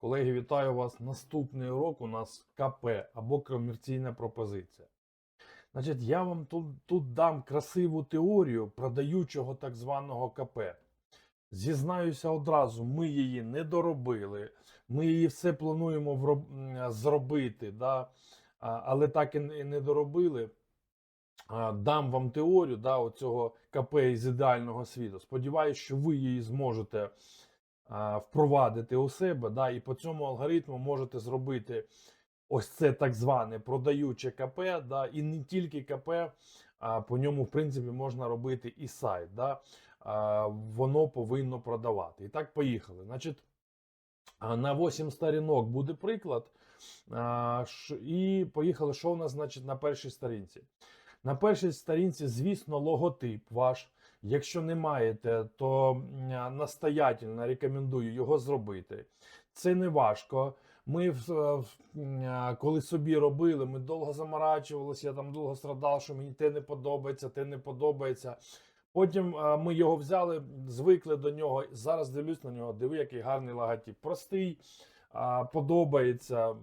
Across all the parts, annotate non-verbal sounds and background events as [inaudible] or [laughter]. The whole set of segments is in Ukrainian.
Колеги, вітаю вас. Наступний урок у нас КП або комерційна пропозиція. Значить, я вам тут, тут дам красиву теорію продаючого так званого КП. Зізнаюся одразу, ми її не доробили, ми її все плануємо вроб- зробити, да? але так і не доробили. Дам вам теорію да, оцього КП із ідеального світу. Сподіваюсь, що ви її зможете впровадити у себе, да, і по цьому алгоритму можете зробити ось це так зване продаюче КП, да, і не тільки КП, а по ньому, в принципі, можна робити і сайт. Да, а, воно повинно продавати. І так, поїхали. Значить, на 8 сторінок буде приклад. А, І поїхали, що у нас значить на першій сторінці. На першій сторінці, звісно, логотип ваш. Якщо не маєте, то настоятельно рекомендую його зробити. Це не важко. Ми, е, коли собі робили, ми довго заморачувалися, я там довго страдав, що мені те не подобається, те не подобається. Потім ми його взяли, звикли до нього. Зараз дивлюсь на нього, диви, який гарний логотип. Простий, подобається.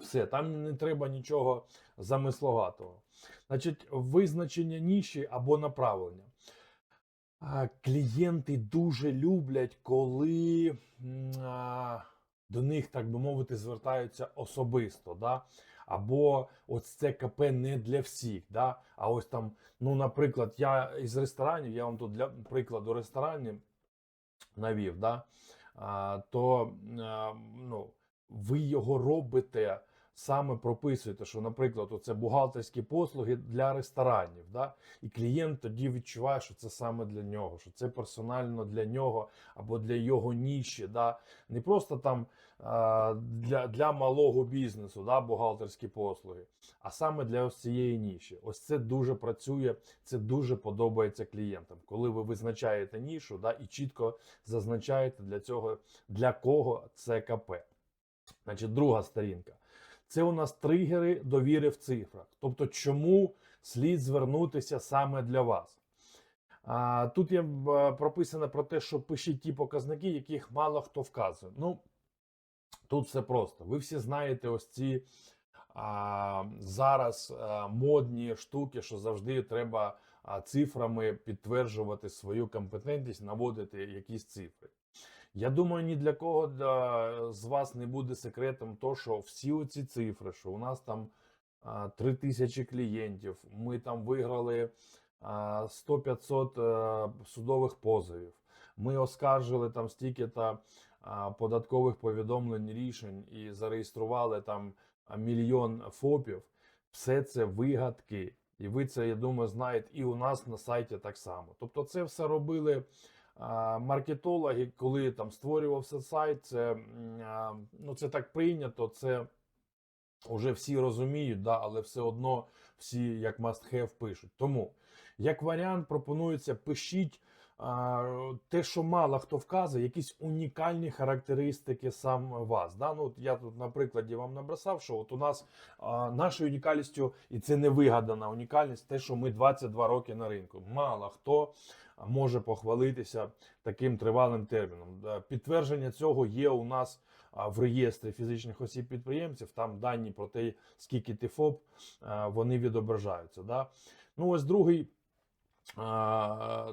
Все, там не треба нічого замисловатого. Значить, визначення ніші або направлення. Клієнти дуже люблять, коли до них, так би мовити, звертаються особисто. Да? Або ось це КП не для всіх. Да? А ось там, ну, наприклад, я із ресторанів, я вам тут для прикладу ресторанів навів, да? а, то а, ну, ви його робите, саме прописуєте, що, наприклад, це бухгалтерські послуги для ресторанів. Да? І клієнт тоді відчуває, що це саме для нього, що це персонально для нього або для його ніші. Да? Не просто там для, для малого бізнесу, да, бухгалтерські послуги, а саме для ось цієї ніші. Ось це дуже працює, це дуже подобається клієнтам, коли ви визначаєте нішу да, і чітко зазначаєте для цього, для кого це КП. Значить, друга сторінка. Це у нас тригери довіри в цифрах. Тобто, чому слід звернутися саме для вас. А, тут є е, прописано про те, що пишіть ті показники, яких мало хто вказує. Ну, тут все просто. Ви всі знаєте ось ці а, зараз а, модні штуки, що завжди треба а, цифрами підтверджувати свою компетентність, наводити якісь цифри. Я думаю, ні для кого да, з вас не буде секретом то, що всі оці цифри, що у нас там а, 3 тисячі клієнтів, ми там виграли а, 100-500 е, судових позовів, ми оскаржили там стільки-то а, податкових повідомлень рішень і зареєстрували там мільйон ФОПів. Все це вигадки. І ви це, я думаю, знаєте, і у нас на сайті так само. Тобто, це все робили маркетологи, коли там створювався сайт, це, ну, це так прийнято, це вже всі розуміють, да, але все одно всі як must have пишуть. Тому, як варіант, пропонується пишіть те, що мало хто вказує, якісь унікальні характеристики сам вас. Да? Ну, от я тут на прикладі вам набросав, що от у нас а, нашою унікальністю, і це не вигадана унікальність, те, що ми 22 роки на ринку. Мало хто може похвалитися таким тривалим терміном. Е, Підтвердження цього є у нас в реєстрі фізичних осіб підприємців. Там дані про те, скільки ти ФОП, е, вони відображаються. Да? Ну, ось другий.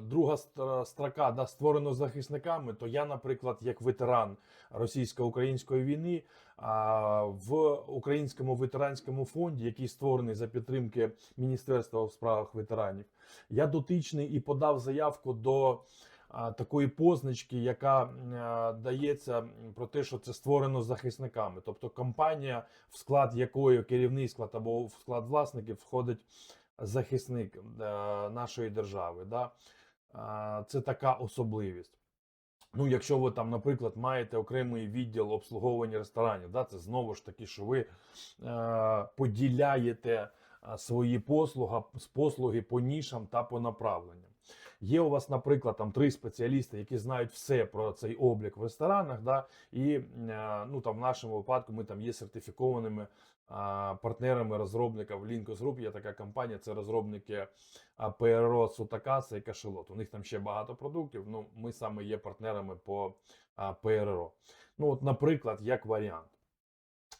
Друга стр- строка да, створено захисниками, то я, наприклад, як ветеран російсько-української війни в українському ветеранському фонді, який створений за підтримки Міністерства у справах ветеранів, я дотичний і подав заявку до такої позначки, яка дається про те, що це створено захисниками. Тобто компанія, в склад якої керівний склад або в склад власників входить захисник е, нашої держави. Да? Це така особливість. Ну, якщо ви там, наприклад, маєте окремий відділ обслуговування ресторанів, да, це знову ж таки, що ви е, поділяєте свої послуги, послуги по нішам та по направленням. Є у вас, наприклад, там три спеціалісти, які знають все про цей облік в ресторанах, да, і е, ну, там, в нашому випадку ми там є сертифікованими партнерами розробників Linkos Group. Є така компанія, це розробники ПРО Сутакаса і Кашелот. У них там ще багато продуктів. Ну, ми саме є партнерами по ПРО. Ну, от, наприклад, як варіант.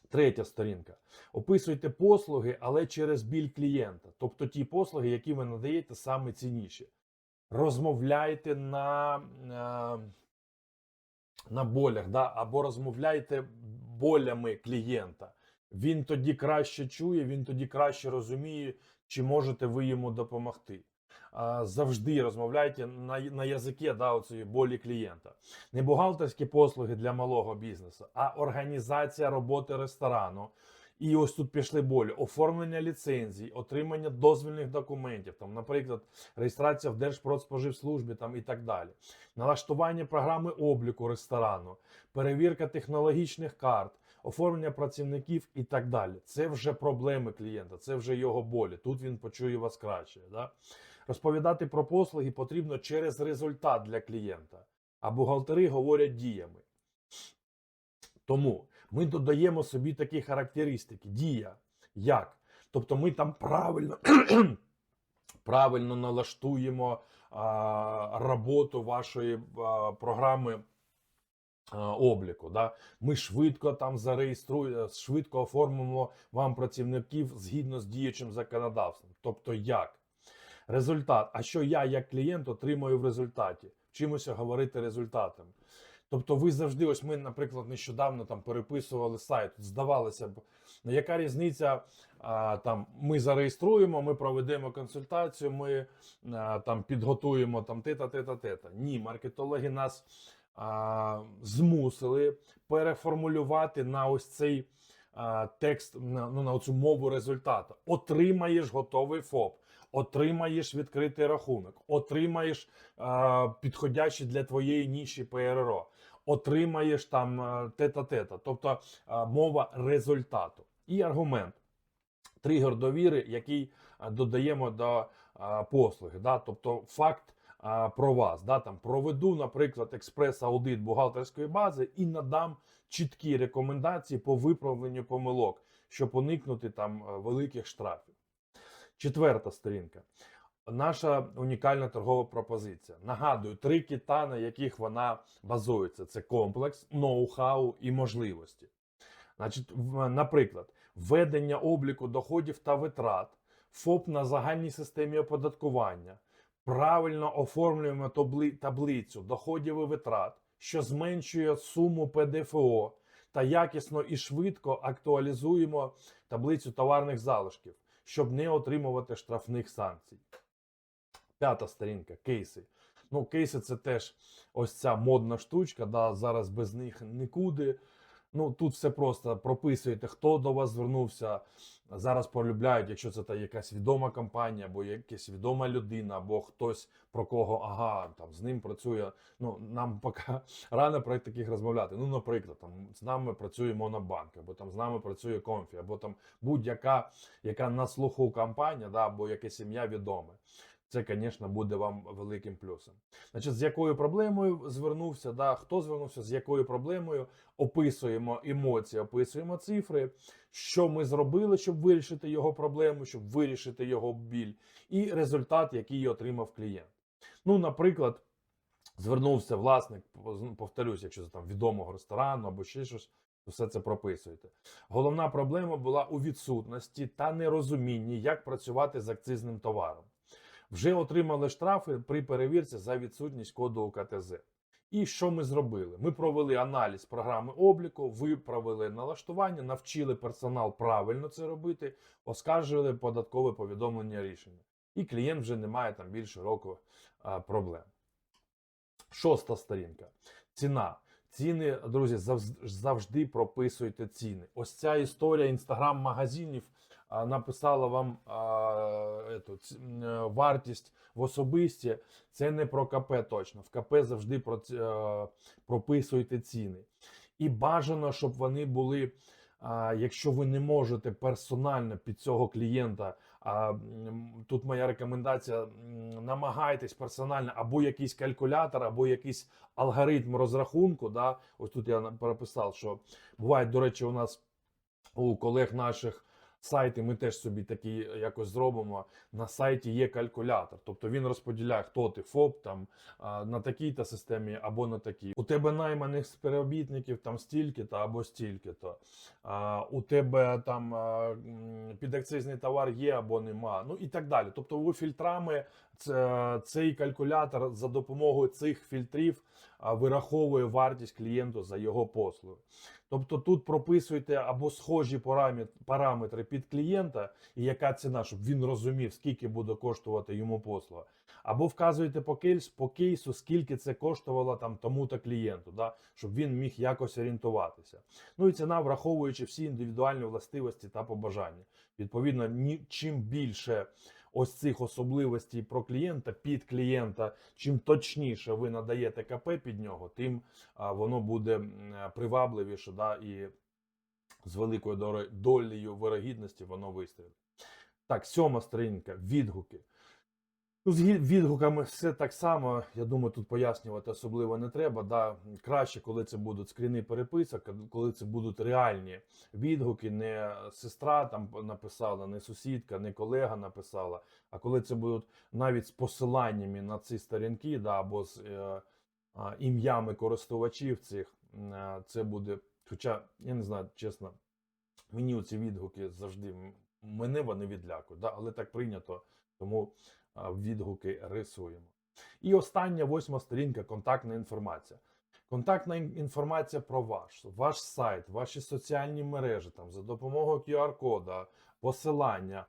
Третя сторінка. Описуйте послуги, але через біль клієнта. Тобто ті послуги, які ви надаєте, саме цінніші. Розмовляйте на, е, на болях, да? або розмовляйте болями клієнта. Він тоді краще чує, він тоді краще розуміє, чи можете ви йому допомогти. Завжди розмовляйте на, на язикі да, оцієї болі клієнта. Не бухгалтерські послуги для малого бізнесу, а організація роботи ресторану. І ось тут пішли болі: оформлення ліцензій, отримання дозвільних документів, там, наприклад, реєстрація в Держпродспоживслужбі там, і так далі, налаштування програми обліку ресторану, перевірка технологічних карт, оформлення працівників і так далі. Це вже проблеми клієнта, це вже його болі. Тут він почує вас краще. Да? Розповідати про послуги потрібно через результат для клієнта, а бухгалтери говорять діями. Тому ми додаємо собі такі характеристики. Дія. Як? Тобто ми там правильно, [clears throat] правильно налаштуємо а, роботу вашої а, програми обліку. Да? Ми швидко там зареєструємо, швидко оформимо вам працівників згідно з діючим законодавством. Тобто як? Результат. А що я, як клієнт, отримую в результаті? Вчимося говорити результатами. Тобто, ви завжди, ось ми, наприклад, нещодавно там переписували сайт. Здавалося б, ну, яка різниця? А, там ми зареєструємо, ми проведемо консультацію, ми а, там підготуємо там тета, тета, тета. Ні, маркетологи нас а, змусили переформулювати на ось цей текст, ну, на цю мову результату. Отримаєш готовий ФОП. Отримаєш відкритий рахунок, отримаєш е, підходящий для твоєї ніші ПРРО, отримаєш там е, тета-тета, тобто е, мова результату. І аргумент, тригер довіри, який е, додаємо до послуги. Да? Тобто факт про вас. Да? Там, проведу, наприклад, експрес-аудит бухгалтерської бази і надам чіткі рекомендації по виправленню помилок, щоб уникнути там великих штрафів. Четверта сторінка. Наша унікальна торгова пропозиція. Нагадую, три кита, на яких вона базується: це комплекс, ноу-хау і можливості. Значить, наприклад, введення обліку доходів та витрат, ФОП на загальній системі оподаткування, правильно оформлюємо табли- таблицю доходів і витрат, що зменшує суму ПДФО, та якісно і швидко актуалізуємо таблицю товарних залишків щоб не отримувати штрафних санкцій. П'ята сторінка кейси. Ну, кейси це теж ось ця модна штучка. Да, Зараз без них нікуди. Ну, тут все просто прописуєте, хто до вас звернувся. Зараз полюбляють, якщо це та якась відома компанія, або якась відома людина, або хтось про кого ага, там з ним працює. Ну нам поки [laughs] рано про таких розмовляти. Ну, наприклад, там з нами працює Монобанк, або там з нами працює Комфі, або там будь-яка яка на слуху компанія, да, або якесь ім'я відоме. Це, звісно, буде вам великим плюсом. Значить, з якою проблемою звернувся, да, хто звернувся, з якою проблемою описуємо емоції, описуємо цифри, що ми зробили, щоб вирішити його проблему, щоб вирішити його біль, і результат, який отримав клієнт. Ну, наприклад, звернувся власник, повторюсь, якщо це там відомого ресторану або ще щось. Все це прописуєте. Головна проблема була у відсутності та нерозумінні, як працювати з акцизним товаром. Вже отримали штрафи при перевірці за відсутність коду УКТЗ. І що ми зробили? Ми провели аналіз програми обліку, виправили налаштування, навчили персонал правильно це робити, оскаржили податкове повідомлення рішення. І клієнт вже не має там більше року а, проблем. Шоста сторінка. Ціна. Ціни, друзі, завжди прописуйте ціни. Ось ця історія інстаграм-магазинів написала вам ету, е, вартість в особисті. Це не про КП точно. В КП завжди про, е, прописуйте ціни. І бажано, щоб вони були, якщо ви не можете персонально під цього клієнта. Тут моя рекомендація: намагайтесь персонально або якийсь калькулятор, або якийсь алгоритм розрахунку. Да? Ось тут я переписав, що буває, до речі, у нас у колег наших сайти ми теж собі такі якось зробимо. На сайті є калькулятор, тобто він розподіляє, хто ти ФОП там на такій-то системі або на такій. У тебе найманих співробітників там стільки-то або стільки-то. А, у тебе там підакцизний товар є або нема. Ну і так далі. Тобто, ви фільтрами цей калькулятор за допомогою цих фільтрів вираховує вартість клієнту за його послуги. Тобто тут прописуйте або схожі параметри під клієнта і яка ціна, щоб він розумів, скільки буде коштувати йому послуга. Або вказуєте по кейсу, по кейсу скільки це коштувало там тому-то клієнту, да, щоб він міг якось орієнтуватися. Ну і ціна, враховуючи всі індивідуальні властивості та побажання. Відповідно, чим більше ось цих особливостей про клієнта, під клієнта, чим точніше ви надаєте КП під нього, тим воно буде привабливіше, да, і з великою долею вирогідності воно вистрілить. Так, сьома сторінка відгуки. Ну, з відгуками все так само. Я думаю, тут пояснювати особливо не треба. Да? Краще, коли це будуть скріни переписок, коли це будуть реальні відгуки, не сестра там написала, не сусідка, не колега написала. А коли це будуть навіть з посиланнями на ці сторінки, да, або з е, а, ім'ями користувачів цих, е, це буде. Хоча, я не знаю, чесно, мені ці відгуки завжди мене вони відлякують, да? але так прийнято, тому відгуки рисуємо. І остання восьма сторінка контактна інформація. Контактна інформація про ваш, ваш сайт, ваші соціальні мережі, там, за допомогою QR-кода, посилання,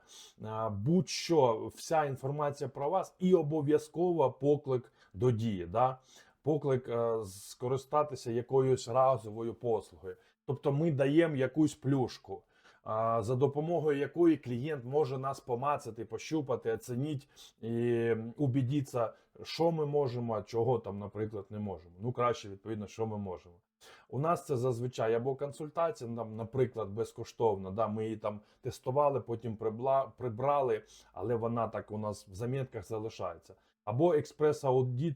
будь-що, вся інформація про вас і обов'язково поклик до дії. Да? Поклик е, скористатися якоюсь разовою послугою. Тобто ми даємо якусь плюшку, за допомогою якої клієнт може нас помацати, пощупати, оцінити і убідитися, що ми можемо, а чого там, наприклад, не можемо. Ну, краще, відповідно, що ми можемо. У нас це зазвичай або консультація, ну, там, наприклад, безкоштовна. Да, ми її там тестували, потім прибрали, але вона так у нас в замітках залишається. Або експрес-аудит,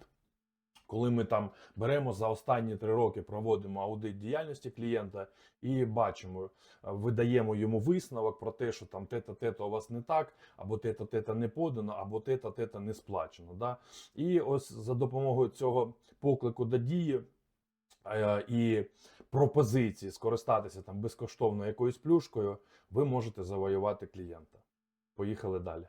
коли ми там беремо за останні три роки, проводимо аудит діяльності клієнта і бачимо, е, видаємо йому висновок про те, що там те-то, те-то у вас не так, або те-то, те-то не подано, або те-то, те-то не сплачено. Да? І ось за допомогою цього поклику до дії е, і пропозиції скористатися там безкоштовно якоюсь плюшкою, ви можете завоювати клієнта. Поїхали далі.